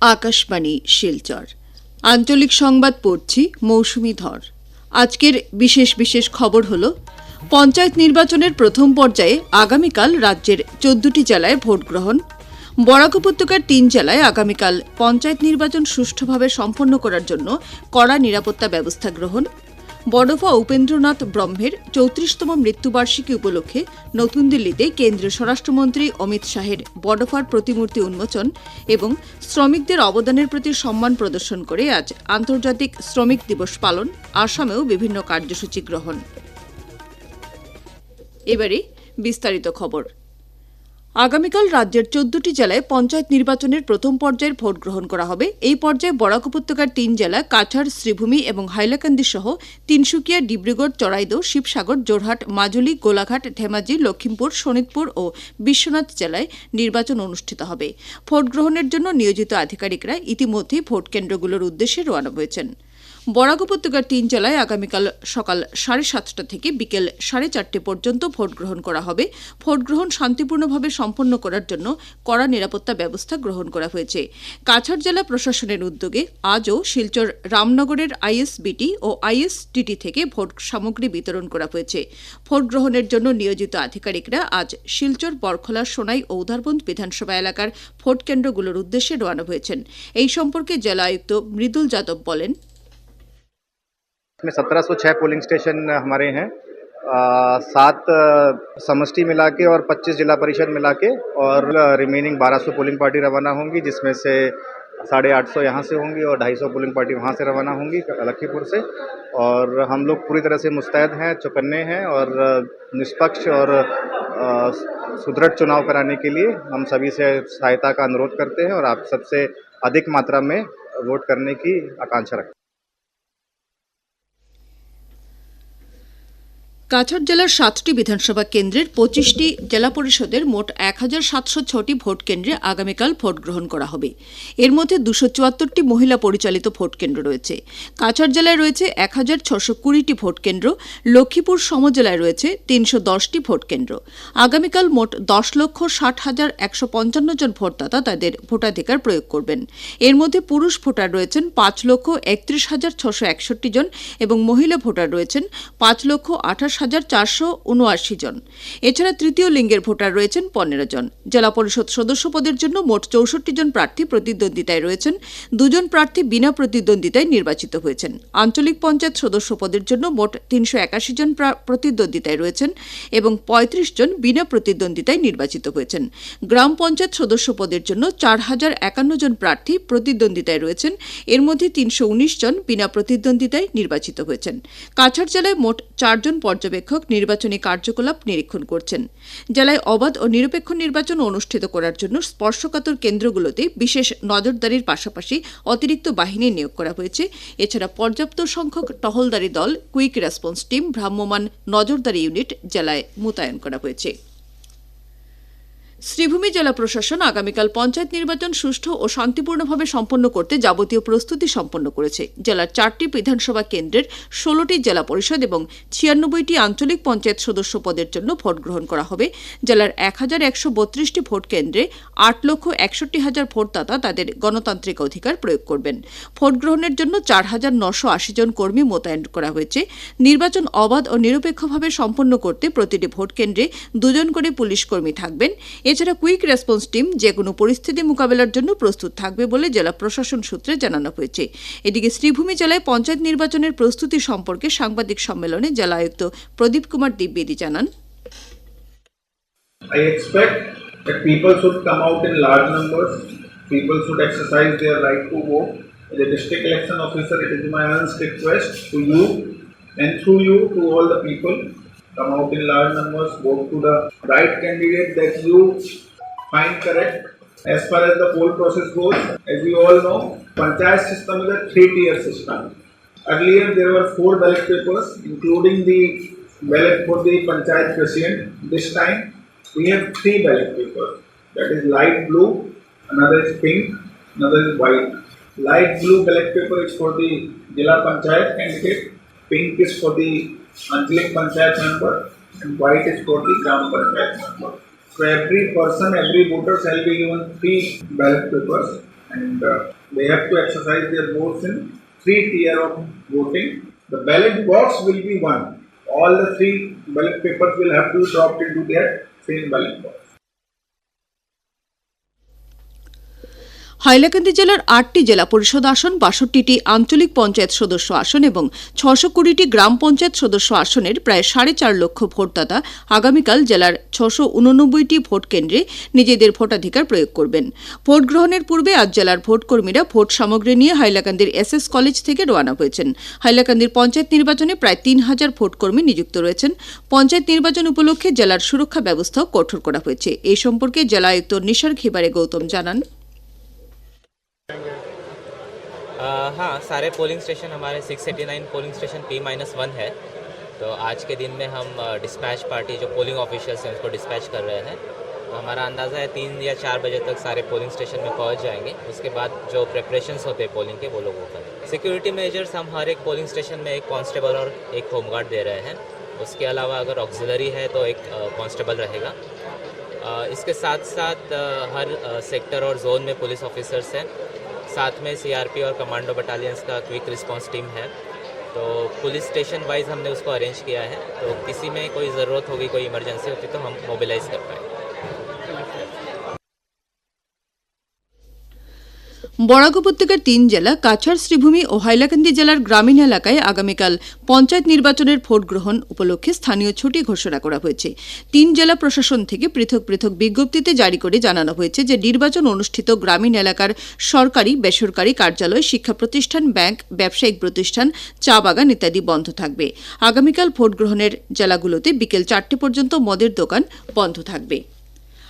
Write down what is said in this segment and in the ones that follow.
আকাশবাণী, শিলচর। আঞ্চলিক সংবাদ পড়ছি মৌসুমি ধর। আজকের বিশেষ বিশেষ খবর হল, পঞ্চায়েত নির্বাচনের প্রথম পর্যায়ে আগামীকাল রাজ্যের চোদ্দটি জেলায় ভোট গ্রহণ। বরাক উপত্যকার তিন জেলায় আগামীকাল পঞ্চায়েত নির্বাচন সুষ্ঠুভাবে সম্পন্ন করার জন্য কড়া নিরাপত্তা ব্যবস্থা গ্রহণ। বড়ফা উপেন্দ্রনাথ ব্রহ্মের চৌত্রিশতম মৃত্যুবার্ষিকী উপলক্ষে নতুন দিল্লিতে কেন্দ্রীয় স্বরাষ্ট্রমন্ত্রী অমিত শাহের বড়ফার প্রতিমূর্তি উন্মোচন এবং শ্রমিকদের অবদানের প্রতি সম্মান প্রদর্শন করে আজ আন্তর্জাতিক শ্রমিক দিবস পালন, আসামেও বিভিন্ন কার্যসূচি গ্রহণ। এবারে বিস্তারিত খবর। আগামীকাল রাজ্যের চোদ্দটি জেলায় পঞ্চায়েত নির্বাচনের প্রথম পর্যায়ের ভোট গ্রহণ করা হবে। এই পর্যায়ে বরাক উপত্যকার তিন জেলা, কাছাড়, শ্রীভূমি এবং হাইলাকান্দি সহ তিনসুকিয়া, ডিব্রুগড় চড়াইদো শিবসাগর জোরহাট মাজুলি, গোলাঘাট, ধেমাজি লক্ষ্মীমপুর শোনিতপুর ও বিশ্বনাথ জেলায় নির্বাচন অনুষ্ঠিত হবে। ভোট গ্রহণের জন্য নিয়োজিত আধিকারিকরা ইতিমধ্যেই ভোট কেন্দ্রগুলোর উদ্দেশ্যে রওনা হয়েছেন। বরাক উপত্যকার তিন জেলায় আগামীকাল সকাল সাড়ে সাতটা থেকে বিকেল সাড়ে চারটে পর্যন্ত ভোট গ্রহণ করা হবে। ভোট গ্রহণ শান্তিপূর্ণভাবে সম্পন্ন করার জন্য কড়া নিরাপত্তা ব্যবস্থা গ্রহণ করা হয়েছে। কাছাড় জেলা প্রশাসনের উদ্যোগে আজও শিলচর রামনগরের আইএসবিটি ও আইএসটিটি থেকে ভোট সামগ্রী বিতরণ করা হয়েছে। ভোট গ্রহণের জন্য নিয়োজিত আধিকারিকরা আজ শিলচর, বরখলা, সোনাই ও উধারবন্দ বিধানসভা এলাকার ভোট কেন্দ্রগুলোর উদ্দেশ্যে রওনা হয়েছেন। এই সম্পর্কে জেলা আয়ুক্ত মৃদুল যাদব বলেন इसमें सत्रह सौ छः पोलिंग स्टेशन हमारे हैं। सात समष्टि मिला के और पच्चीस जिला परिषद मिला के और रिमेनिंग बारह सौ पोलिंग पार्टी रवाना होंगी, जिसमें से साढ़े आठ सौ यहाँ से होंगी और ढाई सौ पोलिंग पार्टी वहाँ से रवाना होंगी, लखीपुर से। और हम लोग पूरी तरह से मुस्तैद हैं, चौकन्ने हैं और निष्पक्ष और सुदृढ़ चुनाव कराने के लिए हम सभी से सहायता का अनुरोध करते हैं और आप सबसे अधिक मात्रा में वोट करने की आकांक्षा रखते हैं। কাছাড় জেলার সাতটি বিধানসভা কেন্দ্রের পঁচিশটি জেলা পরিষদের মোট এক হাজার সাতশো ছটি ভোট কেন্দ্রে আগামীকাল ভোট গ্রহণ করা হবে। এর মধ্যে দুশো চুয়াত্তরটি মহিলা পরিচালিত ভোট কেন্দ্র রয়েছে। কাছাড় জেলায় রয়েছে এক হাজার ছশো কুড়িটি ভোট কেন্দ্র, লক্ষ্মীপুর সমজেলায় রয়েছে তিনশো দশটি ভোট কেন্দ্র। আগামীকাল মোট দশ লক্ষ ষাট হাজার একশো পঞ্চান্ন জন ভোটদাতা তাদের ভোটাধিকার প্রয়োগ করবেন। এর মধ্যে পুরুষ ভোটার রয়েছেন পাঁচ লক্ষ একত্রিশ হাজার ছশো একষট্টি জন এবং মহিলা ভোটার রয়েছেন পাঁচ লক্ষ আঠাশ হাজার চারশো উনআশি জন। এছাড়া তৃতীয় লিঙ্গের ভোটার রয়েছেন পনেরো জন। জেলা পরিষদ সদস্য পদের জন্য মোট চৌষট্টি জন প্রার্থী প্রতিদ্বন্দ্বিতায় রয়েছেন। দুজন প্রার্থী বিনা প্রতিদ্বন্দ্বিতায় নির্বাচিত হয়েছেন। আঞ্চলিক পঞ্চায়েত সদস্য পদের জন্য মোট তিনশো একাশি জন প্রা- প্রতিদ্বন্দ্বিতায় রয়েছেন এবং পঁয়ত্রিশ জন বিনা প্রতিদ্বন্দ্বিতায় নির্বাচিত হয়েছেন। গ্রাম পঞ্চায়েত সদস্য পদের জন্য চার হাজার একান্ন জন প্রার্থী প্রতিদ্বন্দ্বিতায় রয়েছেন। এর মধ্যে তিনশো উনিশ জন বিনা প্রতিদ্বন্দ্বিতায় নির্বাচিত হয়েছেন। কাছাড় জেলায় মোট চারজন পর্যবেক্ষক নির্বাচনী কার্যকলাপ নিরীক্ষণ করছেন। জেলায় অবাধ ও নিরপেক্ষ নির্বাচন অনুষ্ঠিত করার জন্য স্পর্শকাতর কেন্দ্রগুলোতে বিশেষ নজরদারির পাশাপাশি অতিরিক্ত বাহিনী নিয়োগ করা হয়েছে। এছাড়া পর্যাপ্ত সংখ্যক টহলদারি দল, কুইক রেসপন্স টিম, ভ্রাম্যমাণ নজরদারি ইউনিট জেলায় মোতায়েন করা হয়েছে। শ্রীভূমি জেলা প্রশাসন আগামীকাল পঞ্চায়েত নির্বাচন সুষ্ঠু ও শান্তিপূর্ণভাবে সম্পন্ন করতে যাবতীয় প্রস্তুতি সম্পন্ন করেছে। জেলার চারটি বিধানসভা কেন্দ্রের ষোলোটি জেলা পরিষদ এবং ছিয়ানব্বইটি আঞ্চলিক পঞ্চায়েত সদস্য পদের জন্য ভোট গ্রহণ করা হবে। জেলার এক হাজার একশো বত্রিশটি ভোট কেন্দ্রে আট লক্ষ একষট্টি হাজার ভোটদাতা তাদের গণতান্ত্রিক অধিকার প্রয়োগ করবেন। ভোট গ্রহণের জন্য চার হাজার নশো আশি জন কর্মী মোতায়েন করা হয়েছে। নির্বাচন অবাধ ও নিরপেক্ষভাবে সম্পন্ন করতে প্রতিটি ভোট কেন্দ্রে দুজন করে পুলিশ কর্মী থাকবেন। এছাড়া কুইক রেসপন্স টিম যে কোনো পরিস্থিতি মোকাবেলার জন্য প্রস্তুত থাকবে বলে জেলা প্রশাসন সূত্রে জানানো হয়েছে এদিকে শ্রীভূমি জেলায় পঞ্চায়েত নির্বাচনের প্রস্তুতি সম্পর্কে সাংবাদিক সম্মেলনে জেলা আয়ুক্ত প্রদীপ কুমার দ্বিবেদী জানান I expect that people should come out in large numbers. People should exercise their right to vote. As a district election officer, it is my earnest request to you and through you to all the people. Come out in large numbers, vote to the right candidate that you find correct. As far as the poll process goes, as we all know, Panchayat system is a three-tier system. Earlier, there were four ballot papers, including the ballot for the Panchayat president. This time, we have three ballot papers. That is light blue, another is pink, another is white. Light blue ballot paper is for the Jila Panchayat candidate, pink is for the Anjalik Panchayat member, and white is for the Gram Panchayat member. So every person, every voter shall be given three ballot papers. and uh, they have to exercise their votes in three tier of voting. The ballot box will be one. All the three ballot papers will have to be dropped into that same ballot box. Hailakandi জেলার আটটি জেলা পরিষদ আসন, বাষট্টিটি আঞ্চলিক পঞ্চায়েত সদস্য আসন এবং ছশো কুড়িটি গ্রাম পঞ্চায়েত সদস্য আসনের প্রায় সাড়ে চার লক্ষ ভোটদাতা আগামীকাল জেলার ছশো উননব্বইটি ভোট কেন্দ্রে নিজেদের ভোটাধিকার প্রয়োগ করবেন। ভোট গ্রহণের পূর্বে আজ জেলার ভোটকর্মীরা ভোট সামগ্রী নিয়ে হাইলাকান্দির এস এস কলেজ থেকে রওনা হয়েছেন। হাইলাকান্দির পঞ্চায়েত নির্বাচনে প্রায় তিন হাজার ভোটকর্মী নিযুক্ত রয়েছেন। পঞ্চায়েত নির্বাচন উপলক্ষে জেলার সুরক্ষা ব্যবস্থাও কঠোর করা হয়েছে। এই সম্পর্কে জেলা আয়ুক্ত নিশার খিবারে গৌতম জানান। हाँ सारे पोलिंग स्टेशन हमारे 689 polling station P minus one है। तो आज के दिन में हम डिस्पैच पार्टी जो पोलिंग ऑफिशियल्स हैं, उसको डिस्पैच कर रहे हैं। तो हमारा अंदाज़ा है तीन या चार बजे तक सारे पोलिंग स्टेशन में पहुँच जाएँगे। उसके बाद जो प्रिपरेशंस होते हैं पोलिंग के, वो लोग करें सिक्योरिटी मेजर्स हम हर एक पोलिंग स्टेशन में एक कांस्टेबल और एक होमगार्ड दे रहे हैं। उसके अलावा अगर ऑक्सिलरी है तो एक कांस्टेबल रहेगा। इसके साथ साथ हर सेक्टर और जोन में पुलिस ऑफिसर्स हैं। साथ में सीआरपी और कमांडो बटालियंस का क्विक रिस्पांस टीम है। तो पुलिस स्टेशन वाइज हमने उसको अरेंज किया है। तो किसी में कोई ज़रूरत होगी, कोई इमरजेंसी होती तो हम मोबिलाइज कर पाएँगे। বরাক উপত্যকার তিন জেলা, কাছাড়, শ্রীভূমি ও হাইলাকান্দি জেলার গ্রামীণ এলাকায় আগামীকাল পঞ্চায়েত নির্বাচনের ভোট গ্রহণ উপলক্ষে স্থানীয় ছুটি ঘোষণা করা হয়েছে। তিন জেলা প্রশাসন থেকে পৃথক পৃথক বিজ্ঞপ্তিতে জারি করে জানানো হয়েছে যে নির্বাচন অনুষ্ঠিত গ্রামীণ এলাকার সরকারি, বেসরকারি কার্যালয়, শিক্ষা প্রতিষ্ঠান, ব্যাংক, ব্যবসায়িক প্রতিষ্ঠান, চা বাগান ইত্যাদি বন্ধ থাকবে। আগামীকাল ভোট গ্রহণের জেলাগুলোতে বিকেল চারটে পর্যন্ত মদের দোকান বন্ধ থাকবে।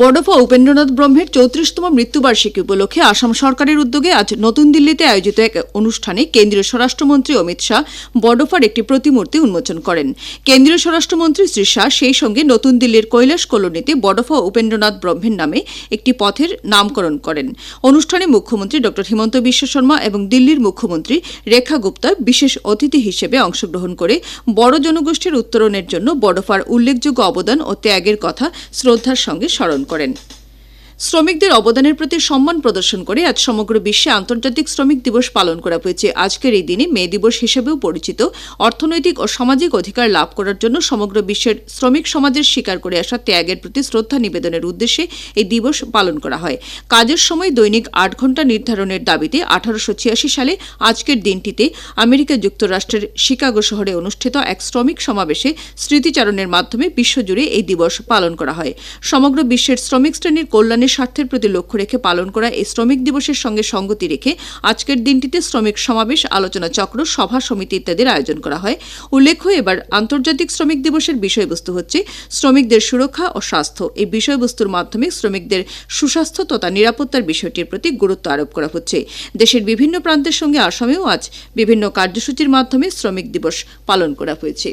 বড়ফা উপেন্দ্রনাথ ব্রহ্মের চৌত্রিশতম মৃত্যুবার্ষিকী উপলক্ষে আসাম সরকারের উদ্যোগে আজ নতুন দিল্লিতে আয়োজিত এক অনুষ্ঠানে কেন্দ্রীয় স্বরাষ্ট্রমন্ত্রী অমিত শাহ বড়ফার একটি প্রতিমূর্তি উন্মোচন করেন। কেন্দ্রীয় স্বরাষ্ট্রমন্ত্রী শ্রী শাহ সেই সঙ্গে নতুন দিল্লির কৈলাস কলোনিতে বড়ফা উপেন্দ্রনাথ ব্রহ্মের নামে একটি পথের নামকরণ করেন। অনুষ্ঠানে মুখ্যমন্ত্রী ড. হিমন্ত বিশ্ব শর্মা এবং দিল্লির মুখ্যমন্ত্রী রেখা গুপ্তা বিশেষ অতিথি হিসেবে অংশগ্রহণ করে বড় জনগোষ্ঠীর উত্তরণের জন্য বড়ফার উল্লেখযোগ্য অবদান ও ত্যাগের কথা শ্রদ্ধার সঙ্গে স্মরণ করেন। শ্রমিকদের অবদানের প্রতি সম্মান প্রদর্শন করে আজ সমগ্র বিশ্বে আন্তর্জাতিক শ্রমিক দিবস পালন করা হয়েছে। আজকের এই দিনে মে দিবস হিসেবেও পরিচিত। অর্থনৈতিক ও সামাজিক অধিকার লাভ করার জন্য সমগ্র বিশ্বের শ্রমিক সমাজের স্বীকার করে আসা ত্যাগের প্রতি শ্রদ্ধা নিবেদনের উদ্দেশ্যে এই দিবস পালন করা হয়। কাজের সময় দৈনিক আট ঘণ্টা নির্ধারণের দাবিতে আঠারোশো ছিয়াশি সালে আজকের দিনটিতে আমেরিকা যুক্তরাষ্ট্রের শিকাগো শহরে অনুষ্ঠিত এক শ্রমিক সমাবেশে স্মৃতিচারণের মাধ্যমে বিশ্বজুড়ে এই দিবস পালন করা হয়। সমগ্র বিশ্বের শ্রমিক শ্রেণির স্বার্থের প্রতি লক্ষ্য রেখে পালন করা এই শ্রমিক দিবসের সঙ্গে সঙ্গতি রেখে আজকের দিনটিতে শ্রমিক সমাবেশ, আলোচনা চক্র, সভা সমিতি ইত্যাদির আয়োজন করা হয়। উল্লেখ্য, এবার আন্তর্জাতিক শ্রমিক দিবসের বিষয়বস্তু হচ্ছে শ্রমিকদের সুরক্ষা ও স্বাস্থ্য। এই বিষয়বস্তুর মাধ্যমে শ্রমিকদের সুস্বাস্থ্য তথা নিরাপত্তার বিষয়টির প্রতি গুরুত্ব আরোপ করা হচ্ছে। দেশের বিভিন্ন প্রান্তের সঙ্গে আসামেও আজ বিভিন্ন কার্যসূচির মাধ্যমে শ্রমিক দিবস পালন করা হয়েছে।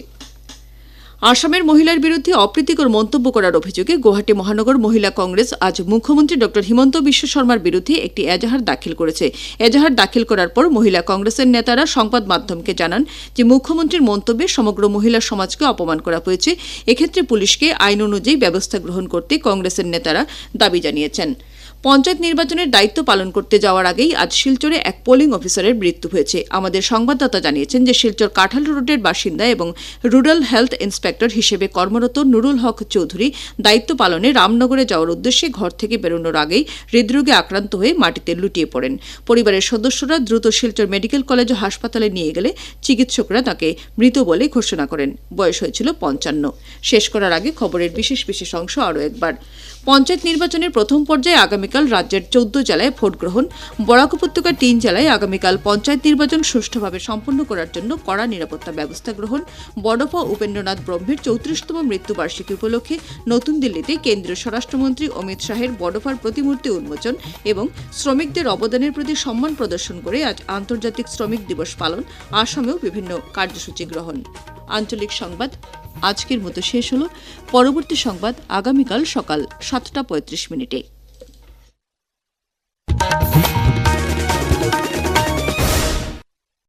আসামের মহিলার বিরুদ্ধে অপ্রীতিকর মন্তব্য করার অভিযোগে গুয়াহাটি মহানগর মহিলা কংগ্রেস আজ মুখ্যমন্ত্রী ড হিমন্ত বিশ্ব শর্মার বিরুদ্ধে একটি এজাহার দাখিল করেছে। এজাহার দাখিল করার পর মহিলা কংগ্রেসের নেতারা সংবাদ মাধ্যমকে জানান যে মুখ্যমন্ত্রীর মন্তব্যে সমগ্র মহিলা সমাজকে অপমান করা হয়েছে। এক্ষেত্রে পুলিশকে আইন অনুযায়ী ব্যবস্থা গ্রহণ করতে কংগ্রেসের নেতারা দাবি জানিয়েছেন। পঞ্চায়েত নির্বাচনের দায়িত্ব পালন করতে যাওয়ার আগেই আজ শিলচরে এক পোলিং অফিসারের মৃত্যু হয়েছে। আমাদের সংবাদদাতা জানিয়েছেন যে শিলচর কাঁঠাল রোডের বাসিন্দা এবং রুরাল হেলথ ইন্সপেক্টর হিসেবে কর্মরত নুরুল হক চৌধুরী দায়িত্ব পালনে রামনগরে যাওয়ার উদ্দেশ্যে ঘর থেকে বেরোনোর আগেই হৃদরোগে আক্রান্ত হয়ে মাটিতে লুটিয়ে পড়েন। পরিবারের সদস্যরা দ্রুত শিলচর মেডিকেল কলেজ ও হাসপাতালে নিয়ে গেলে চিকিৎসকরা তাকে মৃত বলে ঘোষণা করেন। বয়স হয়েছিল পঞ্চান্ন। শেষ করার আগে খবরের বিশেষ বিশেষ অংশ আরও একবার। পঞ্চায়েত নির্বাচনের প্রথম পর্যায়ে আগামীকাল রাজ্যের চৌদ্দ জেলায় ভোট গ্রহণ, বরাক উপত্যকার তিন জেলায় আগামীকাল পঞ্চায়েত নির্বাচন সুষ্ঠুভাবে সম্পন্ন করার জন্য কড়া নিরাপত্তা ব্যবস্থা গ্রহণ বড়ফা উপেন্দ্রনাথ ব্রহ্মের চৌত্রিশতম মৃত্যুবার্ষিকী উপলক্ষে নতুন দিল্লিতে কেন্দ্রীয় স্বরাষ্ট্রমন্ত্রী অমিত শাহের বড়ফার প্রতিমূর্তি উন্মোচন এবং শ্রমিকদের অবদানের প্রতি সম্মান প্রদর্শন করে আজ আন্তর্জাতিক শ্রমিক দিবস পালন, আসামেও বিভিন্ন কার্যসূচি গ্রহণ। আঞ্চলিক সংবাদ, আজকের মতো শেষ হলো। পরবর্তী সংবাদ আগামীকাল সকাল সাতটা পঁয়ত্রিশ মিনিটে।